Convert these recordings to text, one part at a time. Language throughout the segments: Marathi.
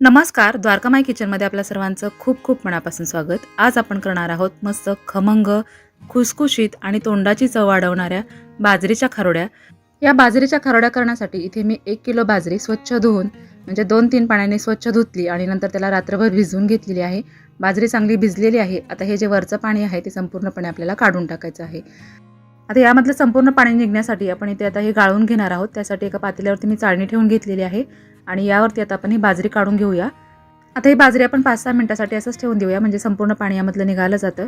नमस्कार द्वारकामाई किचनमध्ये आपल्या सर्वांचं खूप खूप मनापासून स्वागत. आज आपण करणार आहोत मस्त खमंग खुसखुशीत आणि तोंडाची चव वाढवणाऱ्या बाजरीच्या खारोड्या. या बाजरीच्या खारोड्या करण्यासाठी इथे मी एक किलो बाजरी स्वच्छ धुवून म्हणजे दोन तीन पाण्याने स्वच्छ धुतली आणि नंतर त्याला रात्रभर भिजवून घेतलेली आहे. बाजरी चांगली भिजलेली आहे. आता हे जे वरचं पाणी आहे ते संपूर्णपणे आपल्याला काढून टाकायचं आहे. आता यामधलं संपूर्ण पाणी निघण्यासाठी आपण इथे आता हे गाळून घेणार आहोत. त्यासाठी एका पातेल्यावरती मी चाळणी ठेवून घेतलेली आहे. आणि यावरती आता आपण ही बाजरी काढून घेऊया. आता ही बाजरी आपण पाच सहा मिनटासाठी असंच ठेवून देऊया म्हणजे संपूर्ण पाणी यामधलं निघालं जातं.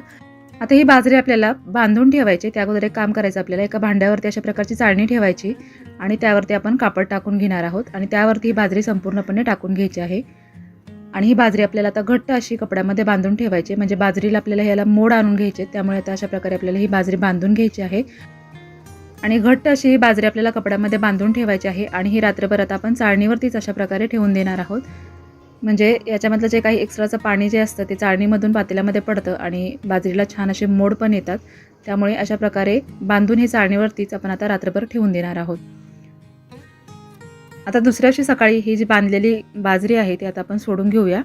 आता ही बाजरी आपल्याला बांधून ठेवायची त्या अगोदर एक काम करायचं आपल्याला एका भांड्यावरती अशा प्रकारची चाळणी ठेवायची आणि त्यावरती आपण कापड टाकून घेणार आहोत आणि त्यावरती ही बाजरी संपूर्णपणे टाकून घ्यायची आहे. आणि ही बाजरी आपल्याला आता घट्ट अशी कपड्यामध्ये बांधून ठेवायची म्हणजे बाजरीला आपल्याला ह्याला मोड आणून घ्यायचे त्यामुळे आता अशा प्रकारे आपल्याला ही बाजरी बांधून घ्यायची आहे. आणि घट्ट अशी ही बाजरी आपल्याला कपड्यामध्ये बांधून ठेवायची आहे आणि ही रात्रभर आता आपण चाळणीवरतीच अशा प्रकारे ठेवून देणार आहोत. म्हणजे याच्यामधलं जे काही एक्स्ट्राचं पाणी जे असतं ते चाळणीमधून पातेल्यामध्ये पडतं आणि बाजरीला छान असे मोड पण येतात. त्यामुळे अशा प्रकारे बांधून हे चाळणीवरतीच आपण आता रात्रभर ठेवून देणार आहोत. आता दुसऱ्या दिवशी सकाळी ही जी बांधलेली बाजरी आहे ती आता आपण सोडून घेऊया.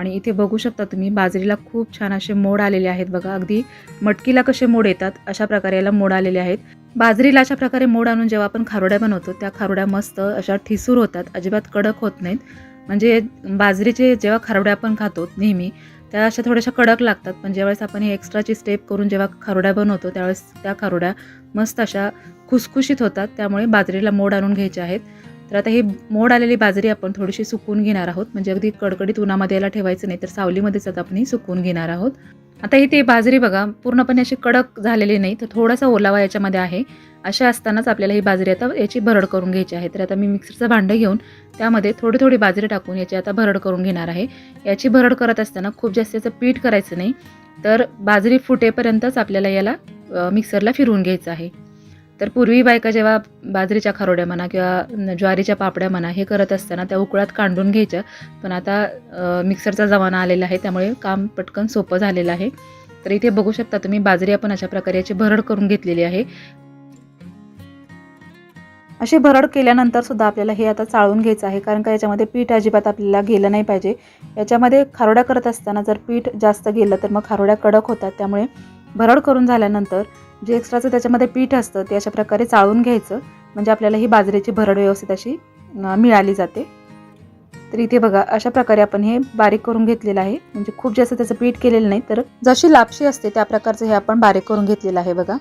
आणि इथे बघू शकता तुम्ही बाजरीला खूप छान असे मोड आलेले आहेत बघा. अगदी मटकीला कसे मोड येतात अशा प्रकारे याला मोड आलेले आहेत. बाजरीला अशा प्रकारे मोड आणून जेव्हा आपण खारोड्या बनवतो त्या खारोड्या मस्त अशा ठिसूर होतात अजिबात कडक होत नाहीत. म्हणजे बाजरीचे जेव्हा खारोड्या आपण खातो नेहमी त्या अशा थोड्याशा कडक लागतात पण ज्यावेळेस आपण हे एक्स्ट्राची स्टेप करून जेव्हा खारोड्या बनवतो त्यावेळेस त्या खारोड्या मस्त अशा खुसखुशीत होतात त्यामुळे बाजरीला मोड आणून घ्यायचे आहेत. तर आता ही मोड आलेली बाजरी आपण थोडीशी सुकवून घेणार आहोत. म्हणजे अगदी कडकडीत उन्हामध्ये याला ठेवायचं नाही तर सावलीमध्येच आता आपण ही सुकवून घेणार आहोत. आता ही ते बाजरी बघा पूर्णपणे अशी कडक झालेली नाही तर थोडासा ओलावा याच्यामध्ये आहे. अशा असतानाच आपल्याला ही बाजरी आता याची भरड करून घ्यायची आहे. तर आता मी मिक्सरचं भांडं घेऊन त्यामध्ये थोडी थोडी बाजरी टाकून याची आता भरड करून घेणार आहे. याची भरड करत असताना खूप जास्त याचं पीठ करायचं नाही तर बाजरी फुटेपर्यंतच आपल्याला याला मिक्सरला फिरवून घ्यायचं आहे. तर पूर्वी बायका जेव्हा बाजरीच्या खारोड्या म्हणा किंवा ज्वारीच्या पापड्या म्हणा हे करत असताना त्या उकळात कांडून घ्यायच्या. पण आता मिक्सरचा जमाना आलेला आहे त्यामुळे काम पटकन सोपं झालेलं आहे. तर इथे बघू शकता तुम्ही बाजरी आपण अशा प्रकारे याची भरड करून घेतलेली आहे. अशी भरड केल्यानंतर सुद्धा आपल्याला हे आता चाळून घ्यायचं आहे कारण का याच्यामध्ये पीठ अजिबात आपल्याला गेलं नाही पाहिजे. याच्यामध्ये खारोड्या करत असताना जर पीठ जास्त गेलं तर मग खारोड्या कडक होतात. त्यामुळे भरड करून झाल्यानंतर जे एक्स्ट्राचं त्याच्यामध्ये पीठ असतं ते अशा प्रकारे चाळून घ्यायचं. म्हणजे आपल्याला ही बाजरीची भरड व्यवस्थित अशी मिळाली जाते. तर इथे बघा अशा प्रकारे आपण हे बारीक करून घेतलेलं आहे. म्हणजे खूप जास्त त्याचं पीठ केलेलं नाही तर जशी लापशी असते त्या प्रकारचं हे आपण बारीक करून घेतलेलं आहे बघा.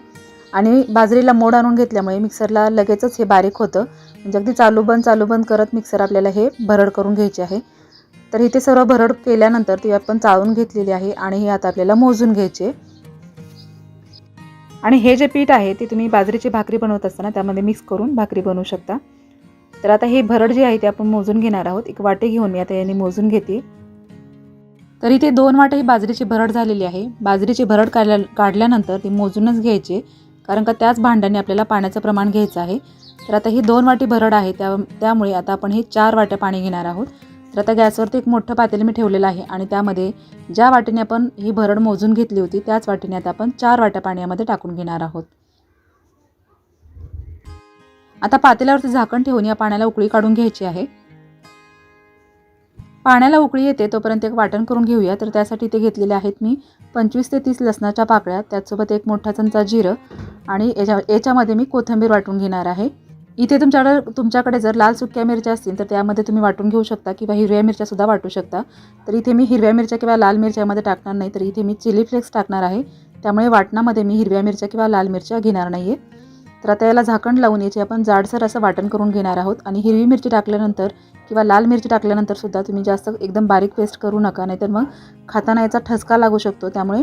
आणि बाजरीला मोड आणून घेतल्यामुळे मिक्सरला लगेचच हे बारीक होतं. म्हणजे अगदी चालू बंद चालू बंद करत मिक्सर आपल्याला हे भरड करून घ्यायचे आहे. तर इथे सर्व भरड केल्यानंतर ती आपण चाळून घेतलेली आहे आणि हे आता आपल्याला मोजून घ्यायचे आणि हे जे पीठ आहे ते तुम्ही बाजरीची भाकरी बनवत असताना त्यामध्ये मिक्स करून भाकरी बनवू शकता. तर आता हे भरड जी आहे ते आपण मोजून घेणार आहोत. एक वाटे घेऊन मी आता याने मोजून घेते. तर इथे दोन वाटे ही बाजरीची भरड झालेली आहे. बाजरीची भरड काढल्या काढल्यानंतर ती मोजूनच घ्यायची कारण का त्याच भांड्याने आपल्याला पाण्याचं प्रमाण घ्यायचं आहे. तर आता ही दोन वाटी भरड आहे त्या त्यामुळे आता आपण हे चार वाट्या पाणी घेणार आहोत. तर आता गॅसवरती एक मोठं पातेलं मी ठेवलेलं आहे आणि त्यामध्ये ज्या वाटीने आपण ही भरड मोजून घेतली होती त्याच वाटीने आता आपण चार वाट्या पाण्यामध्ये टाकून घेणार आहोत. आता पातेल्यावरती झाकण ठेवून या पाण्याला उकळी काढून घ्यायची आहे. पाण्याला उकळी येते तोपर्यंत एक वाटण करून घेऊया. तर त्यासाठी ते घेतलेले आहेत मी पंचवीस ते तीस लसणाच्या पाकळ्या त्याचसोबत एक मोठा चमचा जिरं आणि याच्या याच्यामध्ये मी कोथिंबीर वाटून घेणार आहे. इथे तुमच्याकडे तुमच्याकडे जर लाल सुक्या मिरच्या असतील तर त्यामध्ये तुम्ही वाटून घेऊ शकता किंवा हिरव्या मिरच्यासुद्धा वाटू शकता. तर इथे मी हिरव्या मिरच्या किंवा लाल मिरच्यामध्ये टाकणार नाही तर इथे मी चिली फ्लेक्स टाकणार आहे. त्यामुळे वाटणामध्ये मी हिरव्या मिरच्या किंवा लाल मिरच्या घेणार नाही आहे तर आता याला झाकण लावून याची आपण जाडसर असं वाटण करून घेणार आहोत. आणि हिरवी मिरची टाकल्यानंतर किंवा लाल मिरची टाकल्यानंतर सुद्धा तुम्ही जास्त एकदम बारीक पेस्ट करू नका नाहीतर मग खाताना याचा ठसका लागू शकतो. त्यामुळे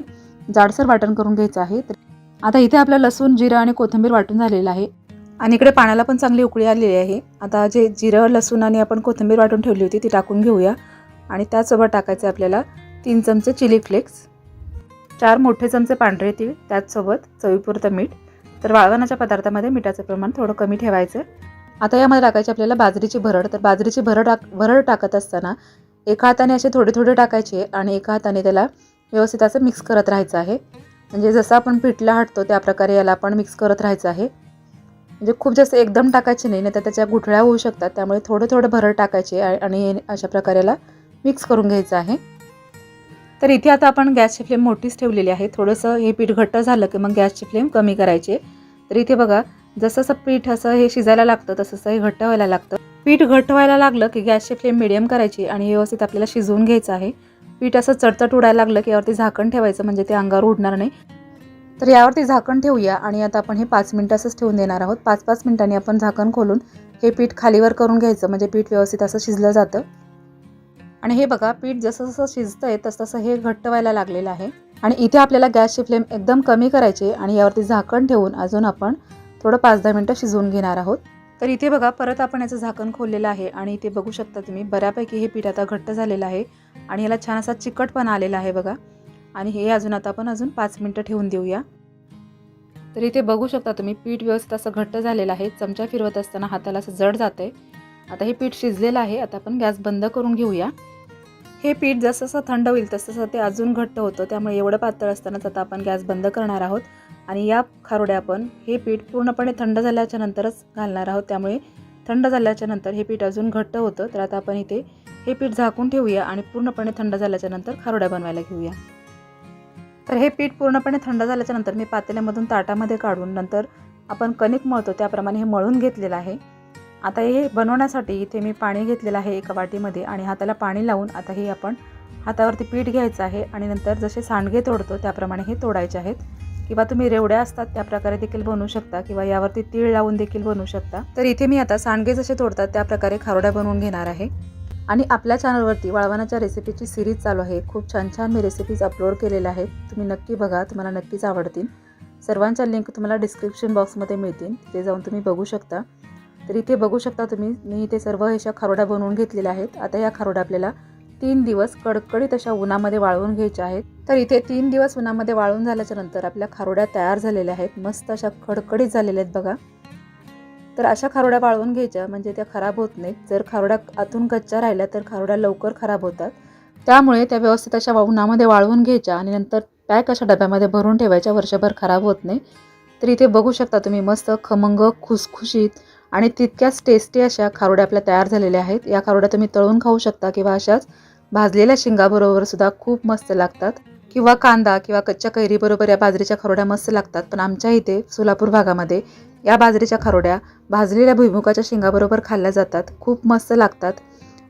जाडसर वाटण करून घ्यायचं आहे. तर आता इथे आपलं लसूण जिरं आणि कोथिंबीर वाटून झालेलं आहे. आणि इकडे पाण्याला पण चांगली उकळी आलेली आहे. आता जे जिरं लसूण आणि आपण कोथिंबीर वाटून ठेवली होती ती टाकून घेऊया. आणि त्याचसोबत टाकायचे आपल्याला तीन चमचे चिली फ्लेक्स चार मोठे चमचे पांढरे तीळ त्याचसोबत चवीपुरतं मीठ. तर वाळवणाच्या पदार्थामध्ये मिठाचं प्रमाण थोडं कमी ठेवायचं. आता यामध्ये टाकायची आपल्याला बाजरीची भरड. तर बाजरीची भरड टाक भरड टाकत असताना एका हाताने असे थोडे थोडे टाकायचे आणि एका हाताने त्याला व्यवस्थित असं मिक्स करत राहायचं आहे. म्हणजे जसं आपण पिठला हटतो त्या प्रकारे याला आपण मिक्स करत राहायचं आहे. म्हणजे खूप जास्त एकदम टाकायचे नाही तर त्याच्या गुठळ्या होऊ शकतात. त्यामुळे थोडं थोडं भरड टाकायचे आणि अशा प्रकारेला मिक्स करून घ्यायचं आहे. तर इथे आता आपण गॅसची फ्लेम मोठीच ठेवलेली आहे. थोडंसं हे पीठ घट्ट झालं की मग गॅसची फ्लेम कमी करायची. तर इथे बघा जसं जसं पीठ असं हे शिजायला लागतं तसं तसं हे घट्ट व्हायला लागतं. पीठ घट्ट व्हायला लागलं की गॅसची फ्लेम मिडियम करायची आणि व्यवस्थित आपल्याला शिजवून घ्यायचं आहे. पीठ असं चटचट उडायला लागलं की यावरती झाकण ठेवायचं म्हणजे ते अंगावर उडणार नाही. तर यावरती झाकण ठेवूया आणि आता आपण हे पाच मिनटं असंच ठेवून देणार आहोत. पाच पाच मिनिटांनी आपण झाकण खोलून हे पीठ खालीवर करून घ्यायचं. म्हणजे पीठ व्यवस्थित असं शिजलं जातं. आणि हे बघा पीठ जसं जसं शिजतंय तसं तसं हे घट्ट व्हायला लागलेलं आहे. आणि इथे आपल्याला गॅसची फ्लेम एकदम कमी करायची आणि यावरती झाकण ठेवून अजून आपण थोडं पाच दहा मिनटं शिजवून घेणार आहोत. तर इथे बघा परत आपण याचं झाकण खोललेलं आहे आणि इथे बघू शकता तुम्ही बऱ्यापैकी हे पीठ आता घट्ट झालेलं आहे आणि याला छान असा चिकटपणा आलेला आहे बघा. आणि हे अजून आता आपण अजून पाच मिनटं ठेवून देऊया. तर इथे बघू शकता तुम्ही पीठ व्यवस्थित असं घट्ट झालेलं आहे. चमचा फिरवत असताना हाताला असं जड जातं आहे आता हे पीठ शिजलेलं आहे. आता आपण गॅस बंद करून घेऊया. हे पीठ जसं जसं थंड होईल तसं तसं ते अजून घट्ट होतं. त्यामुळे एवढं पातळ असतानाच आता आपण गॅस बंद करणार आहोत. आणि या खारोड्या आपण हे पीठ पूर्णपणे थंड झाल्याच्या नंतरच घालणार आहोत. त्यामुळे थंड झाल्याच्यानंतर हे पीठ अजून घट्ट होतं. तर आता आपण इथे हे पीठ झाकून ठेवूया आणि पूर्णपणे थंड झाल्याच्यानंतर खारोड्या बनवायला घेऊया. तर हे पीठ पूर्णपणे थंड झाल्याच्यानंतर मी पातेल्यामधून ताटामध्ये काढून नंतर आपण कणिक मळतो त्याप्रमाणे हे मळून घेतलेलं आहे. आता हे बनवण्यासाठी इथे मी पाणी घेतलेलं आहे एका वाटीमध्ये आणि हाताला पाणी लावून आता हे आपण हातावरती पीठ घ्यायचं आहे आणि नंतर जसे सांडगे तोडतो त्याप्रमाणे हे तोडायचे आहेत. किंवा तुम्ही रेवड्या असतात त्या प्रकारे देखील बनवू शकता किंवा यावरती तीळ लावून देखील बनवू शकता. तर इथे मी आता सांडगे जसे तोडतात त्या प्रकारे खारोड्या बनवून घेणार आहे. आणि आपल्या चॅनलवरती वाळवणाच्या रेसिपीची सिरीज चालू आहे. खूप छान छान मी रेसिपीज अपलोड केलेल्या आहेत. तुम्ही नक्की बघा तुम्हाला नक्कीच आवडतील. सर्वांच्या लिंक तुम्हाला डिस्क्रिप्शन बॉक्समध्ये मिळतील. ते जाऊन तुम्ही बघू शकता. तर इथे बघू शकता तुम्ही मी इथे सर्व अशा खारोड्या बनवून घेतलेल्या आहेत. आता या खारोड्या आपल्याला तीन दिवस कडकडीत अशा उन्हामध्ये वाळवून घ्यायच्या आहेत. तर इथे तीन दिवस उन्हामध्ये वाळवून झाल्याच्यानंतर आपल्या खारोड्या तयार झालेल्या आहेत. मस्त अशा खडकडीत झालेल्या आहेत बघा. तर अशा खारोड्या वाळवून घ्यायच्या म्हणजे त्या खराब होत नाहीत. जर खारोड्या आतून कच्च्या राहिल्या तर खारोड्या लवकर खराब होतात. त्यामुळे त्या व्यवस्थित अशा उन्हामध्ये वाळवून घ्यायच्या आणि नंतर पॅक अशा डब्यामध्ये भरून ठेवायच्या वर्षभर खराब होत नाही. तर इथे बघू शकता तुम्ही मस्त खमंग खुसखुशीत आणि तितक्याच टेस्टी अशा खारोड्या आपल्या तयार झालेल्या आहेत. या खारोड्या तुम्ही तळून खाऊ शकता किंवा अशाच भाजलेल्या शिंगाबरोबर सुद्धा खूप मस्त लागतात. किंवा कांदा किंवा कच्च्या कैरीबरोबर या बाजरीच्या खरोड्या मस्त लागतात. पण आमच्या इथे सोलापूर भागामध्ये या बाजरीच्या खरोड्या भाजलेल्या भुईमुगाच्या शेंगाबरोबर खाल्ल्या जातात. खूप मस्त लागतात.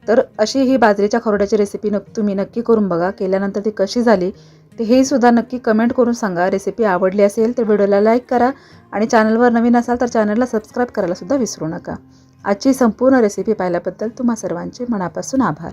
तर अशी ही बाजरीच्या खरोड्याची रेसिपी नक् तुम्ही नक्की करून बघा. केल्यानंतर ती कशी झाली ते हे सुद्धा नक्की कमेंट करून सांगा. रेसिपी आवडली असेल तर व्हिडिओला लाईक करा आणि चॅनलवर नवीन असाल तर चॅनलला सबस्क्राईब करायला सुद्धा विसरू नका. आजची संपूर्ण रेसिपी पाहिल्याबद्दल तुम्हा सर्वांचे मनापासून आभार.